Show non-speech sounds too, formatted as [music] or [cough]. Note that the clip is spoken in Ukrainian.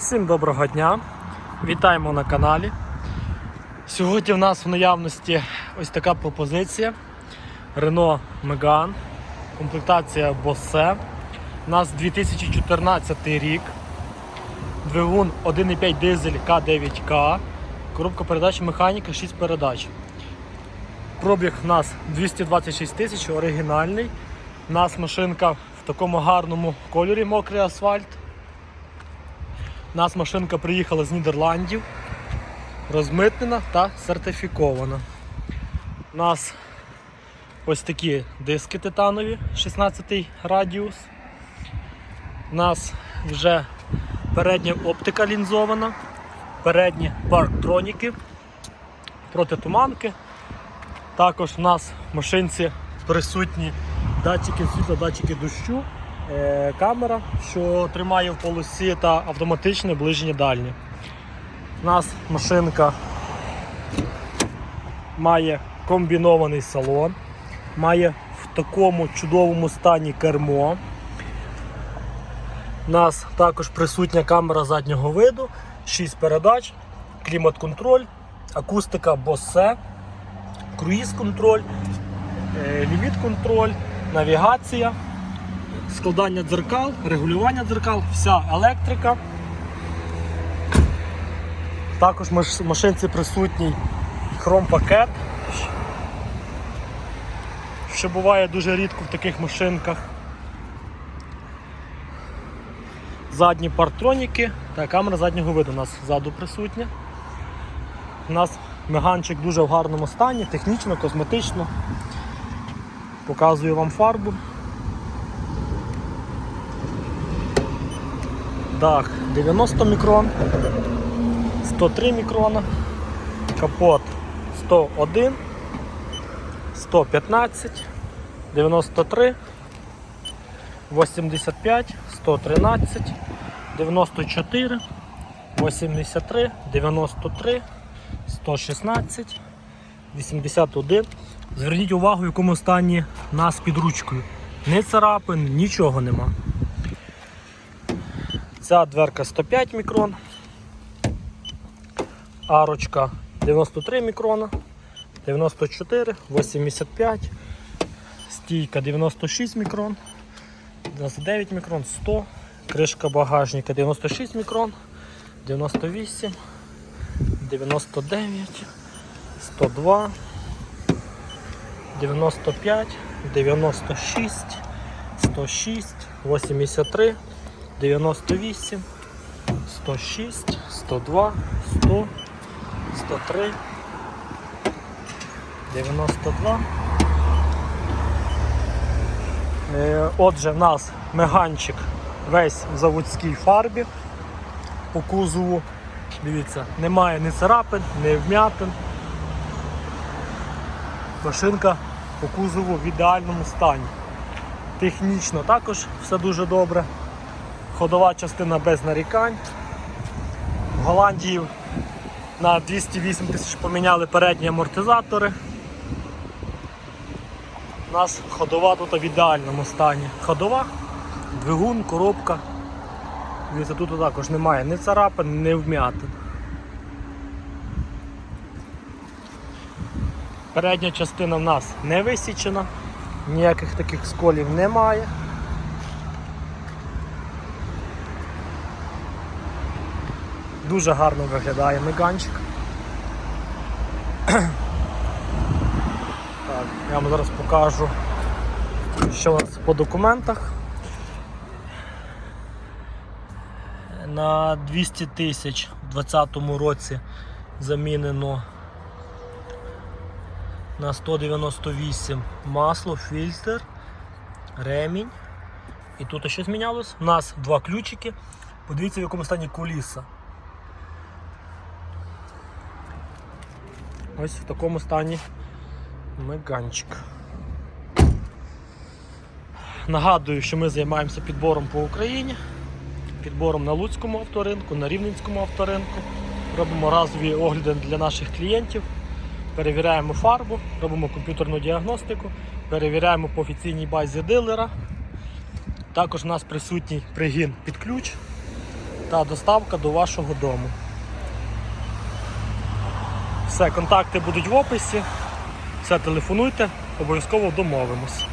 Всім доброго дня! Вітаємо на каналі. Сьогодні в нас в наявності ось така пропозиція Renault Megane, комплектація Bose. У нас 2014 рік. Двигун 1,5 дизель К9К. Коробка передач механіка 6 передач. Пробіг у нас 226 тисяч, оригінальний. У нас машинка в такому гарному кольорі мокрий асфальт. У нас машинка приїхала з Нідерландів, розмитнена та сертифікована. У нас ось такі диски титанові, 16 радіус. У нас вже передня оптика лінзована, передні парктроніки, протитуманки. Також у нас в машинці присутні датчики світла, датчики дощу, камера, що тримає в полосі та автоматичне ближнє дальнє. У нас машинка має комбінований салон, має в такому чудовому стані кермо. У нас також присутня камера заднього виду, 6 передач, клімат-контроль, акустика Bose, круїз-контроль, е, ліміт-контроль, навігація, складання дзеркал, регулювання дзеркал, вся електрика. Також в машинці присутній хром-пакет, що буває дуже рідко в таких машинках. Задні партроніки та камера заднього виду у нас ззаду присутня. У нас меганчик дуже в гарному стані, технічно, косметично. Показую вам фарбу. Дах 90 мікрон, 103 мікрона, капот 101, 115, 93, 85, 113, 94, 83, 93, 116, 81. Зверніть увагу, в якому стані нас під ручкою. Ні царапин, нічого нема. Ця дверка 105 мікрон, арочка 93 мікрона, 94, 85, стійка 96 мікрон, 99 мікрон, 100, кришка багажника 96 мікрон, 98, 99, 102, 95, 96, 106, 83, 98, 106, 102, 100, 103, 92. Е, Отже, в нас меганчик весь в заводській фарбі по кузову. Дивіться, немає ні царапин, ні вмятин. Машинка по кузову в ідеальному стані. Технічно також все дуже добре. Ходова частина без нарікань. В Голландії на 208 тисяч поміняли передні амортизатори. У нас ходова тут в ідеальному стані. Ходова, двигун, коробка. Дивіться, тут також немає ні царапин, ні вмятин. Передня частина в нас не висічена, ніяких таких сколів немає. Дуже гарно виглядає меганчик. [clears throat] Так, я вам зараз покажу, що у нас по документах. На 200 тисяч у 2020 році замінено на 198 масло, фільтр, ремінь. І тут що змінялось? У нас два ключики. Подивіться, в якому стані куліса. Ось в такому стані меганчик. Нагадую, що ми займаємося підбором по Україні, підбором на Луцькому авторинку, на Рівненському авторинку. Робимо разові огляди для наших клієнтів. Перевіряємо фарбу, робимо комп'ютерну діагностику, перевіряємо по офіційній базі дилера. Також у нас присутній пригін під ключ. та доставка до вашого дому. Все, контакти будуть в описі. Все, телефонуйте, обов'язково домовимось.